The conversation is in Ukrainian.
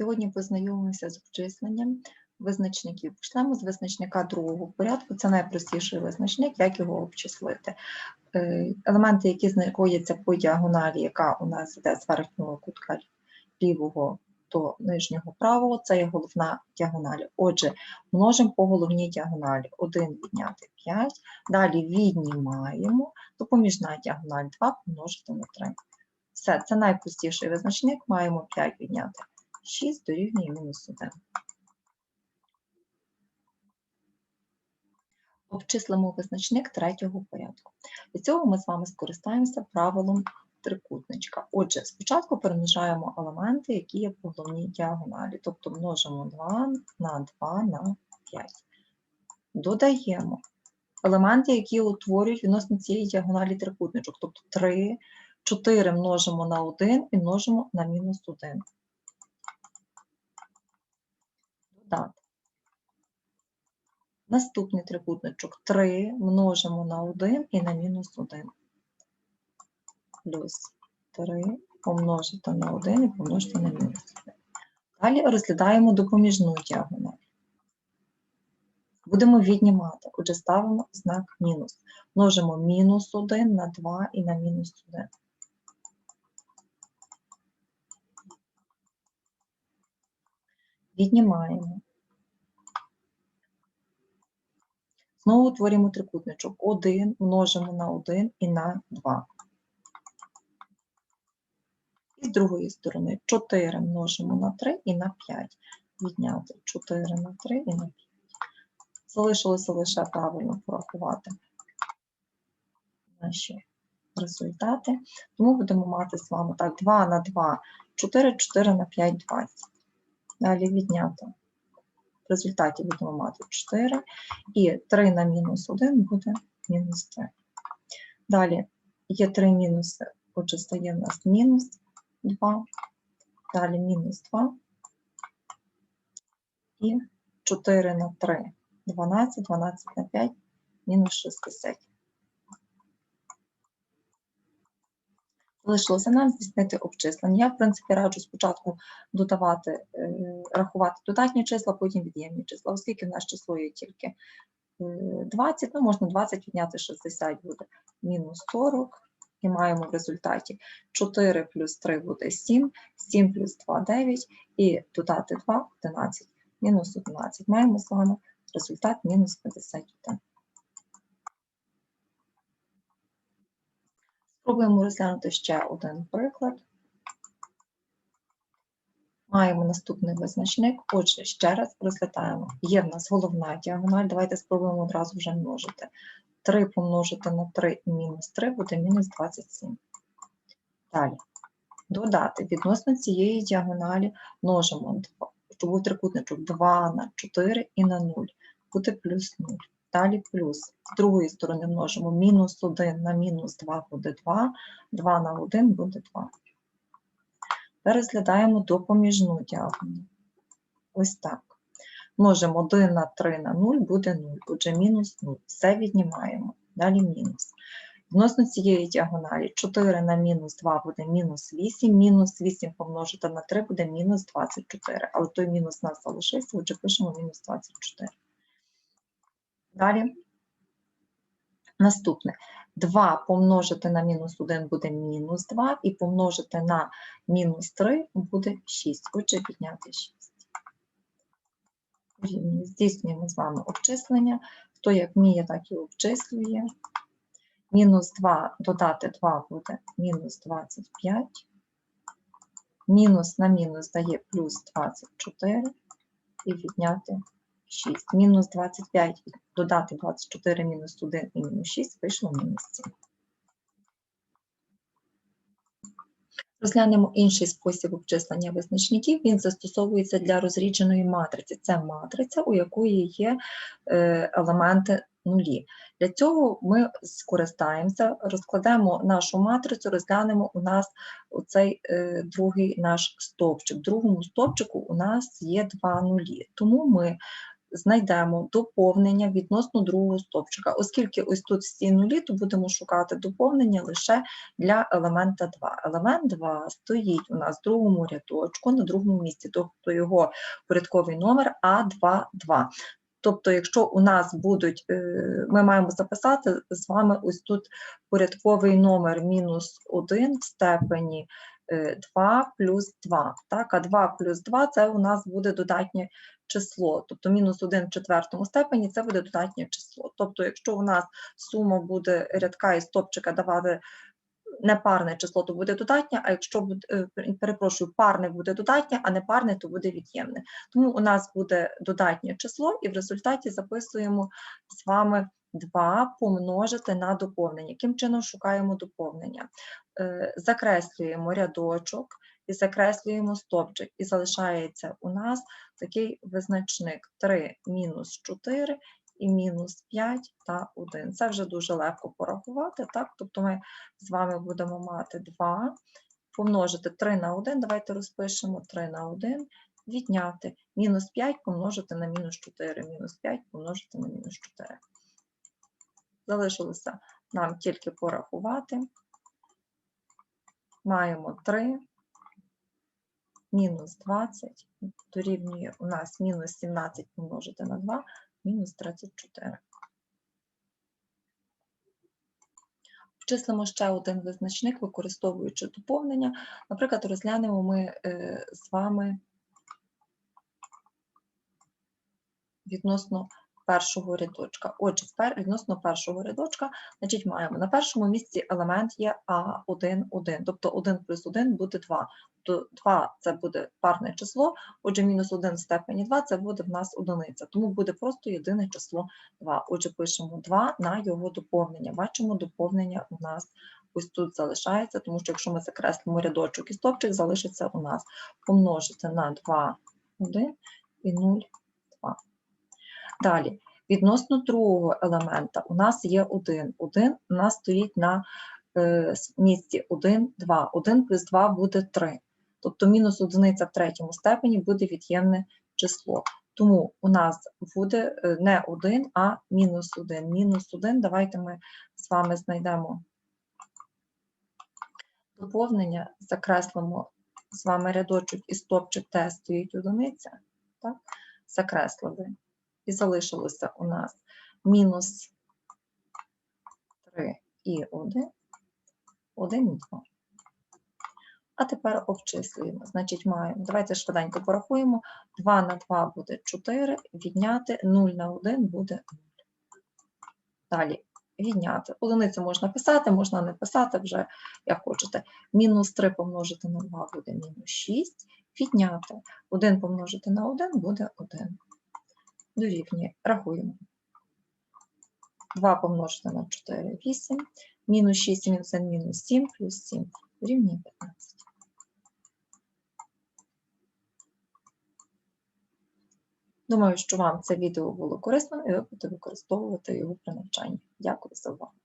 Сьогодні познайомимося з обчисленням визначників. Почнемо з визначника другого порядку. Це найпростіший визначник, як його обчислити. Е, Елементи, які знаходяться по діагоналі, яка у нас йде з верхнього кутка лівого до нижнього правого, це є головна діагональ. Отже, множимо по головній діагоналі. 1 відняти 5, далі віднімаємо, допоміжна діагональ 2 помножити на 3. Все, це найпростіший визначник, маємо 5 відняти 6 дорівнює мінус 1. Обчислимо визначник третього порядку. Для цього ми з вами скористаємося правилом трикутничка. Отже, спочатку перемножаємо елементи, які є по головній діагоналі, тобто множимо 2 на 2 на 5. Додаємо елементи, які утворюють відносно цієї діагоналі трикутничок, тобто 3, 4 множимо на 1 і множимо на мінус 1. Додати. Наступний трикутничок 3 множимо на 1 і на мінус 1. Плюс 3 помножити на 1 і помножити на мінус 1. Далі розглядаємо допоміжну діагональ. Будемо віднімати, отже, ставимо знак мінус. Множимо мінус 1 на 2 і на мінус 1. Віднімаємо. Знову утворюємо трикутничок. 1 множимо на 1 і на 2. І з другої сторони 4 множимо на 3 і на 5. Відняти 4 на 3 і на 5. Залишилося лише правильно порахувати наші результати. Тому будемо мати з вами так, 2 на 2, 4, 4 на 5, 20. Далі відняти. В результаті будемо мати 4 і 3 на мінус 1 буде мінус 3. Далі є 3 мінуси, отже, стає в нас мінус 2, далі мінус 2 і 4 на 3, 12, 12 на 5, мінус 60. Залишилося нам здійснити обчислення. Я, в принципі, раджу спочатку додавати, е, рахувати додатні числа, потім від'ємні числа, оскільки в нас число є тільки е, 20, ну можна 20 відняти 60 буде мінус 40. І маємо в результаті 4 плюс 3 буде 7, 7 плюс 2 9 і додати 2 11, мінус 11. Маємо з вами результат мінус 51. Спробуємо розглянути ще один приклад. Маємо наступний визначник. Отже, ще раз розглядаємо. Є в нас головна діагональ. Давайте спробуємо одразу вже множити. 3 помножити на 3 і мінус 3 буде мінус 27. Далі. Додати відносно цієї діагоналі множимо, щоб був трикутничок 2 на 4 і на 0. Буде плюс 0. Далі плюс. З другої сторони множимо мінус 1 на мінус 2 буде 2, 2 на 1 буде 2. Тепер розглядаємо допоміжну діагональ. Ось так. Множимо 1 на 3 на 0 буде 0, отже мінус 0. Все віднімаємо. Далі мінус. Відносно цієї діагоналі 4 на мінус 2 буде мінус 8, мінус 8 помножити на 3 буде мінус 24. Але той мінус у нас залишився, отже пишемо мінус 24. Далі наступне. 2 помножити на мінус 1 буде мінус 2, і помножити на мінус 3 буде 6. Отже, підняти 6. Здійснюємо з вами обчислення. Хто як вміє, так і обчислює. Мінус 2 додати 2 буде мінус 25. Мінус на мінус дає плюс 24 і відняти 6. Мінус 25 додати 24 мінус 1 і мінус 6 вийшло мінус 7. Розглянемо інший спосіб обчислення визначників. Він застосовується для розрідженої матриці. Це матриця, у якої є е, елементи нулі. Для цього ми скористаємося, розкладемо нашу матрицю, розглянемо у нас оцей е, другий наш стовпчик. В другому стовпчику у нас є два нулі. Тому ми знайдемо доповнення відносно другого стовпчика. Оскільки ось тут всі нулі, то будемо шукати доповнення лише для елемента 2. Елемент 2 стоїть у нас в другому рядочку на другому місці, тобто його порядковий номер А22. Тобто, якщо у нас будуть, е, ми маємо записати з вами ось тут порядковий номер мінус 1 в степені 2 плюс 2. Так, а 2 плюс 2 це у нас буде додатнє число. Тобто мінус 1 в четвертому степені це буде додатнє число. Тобто, якщо у нас сума буде рядка і стопчика давати непарне число, то буде додатнє, а якщо буде, е, перепрошую, парне буде додатнє, а непарне, то буде від'ємне. Тому у нас буде додатнє число, і в результаті записуємо з вами 2 помножити на доповнення. Яким чином шукаємо доповнення? Е, Закреслюємо рядочок і закреслюємо стопчик, і залишається у нас такий визначник 3 мінус 4 і мінус 5 та 1. Це вже дуже легко порахувати, так? Тобто ми з вами будемо мати 2, помножити 3 на 1, давайте розпишемо 3 на 1, відняти мінус 5 помножити на мінус 4, мінус 5 помножити на мінус 4. Залишилося нам тільки порахувати. Маємо 3, мінус 20, дорівнює у нас мінус 17 помножити на 2, мінус 34. Обчислимо ще один визначник, використовуючи доповнення. Наприклад, розглянемо ми е, з вами відносно першого рядочка. Отже, відносно першого рядочка, значить, маємо на першому місці елемент є А1, 1, тобто 1 плюс 1 буде 2. То 2 це буде парне число, отже, мінус 1 в степені 2 це буде в нас одиниця, тому буде просто єдине число 2. Отже, пишемо 2 на його доповнення. Бачимо, доповнення у нас ось тут залишається, тому що якщо ми закреслимо рядочок і стопчик, залишиться у нас помножити на 2, 1 і 0, 2. Далі, відносно другого елемента у нас є 1. 1 у нас стоїть на е, місці 1, 2. 1 плюс 2 буде 3. Тобто мінус одиниця в третьому степені буде від'ємне число. Тому у нас буде е, не 1, а мінус 1. Мінус 1, давайте ми з вами знайдемо доповнення, закреслимо з вами рядочок і стопчик Т стоїть одиниця. Так? Закреслили. І залишилося у нас мінус 3 і 1, 1 і 2. А тепер обчислюємо. Значить, маємо. Давайте швиденько порахуємо. 2 на 2 буде 4, відняти 0 на 1 буде 0. Далі відняти. Одиницю можна писати, можна не писати вже, як хочете. Мінус 3 помножити на 2 буде мінус 6. Відняти. 1 помножити на 1 буде 1. Дорівнює. Рахуємо. 2 помножити на 4 – 8. Мінус 6 мінус 1 мінус 7 плюс 7 дорівнює 15. Думаю, що вам це відео було корисним і ви будете використовувати його при навчанні. Дякую за увагу.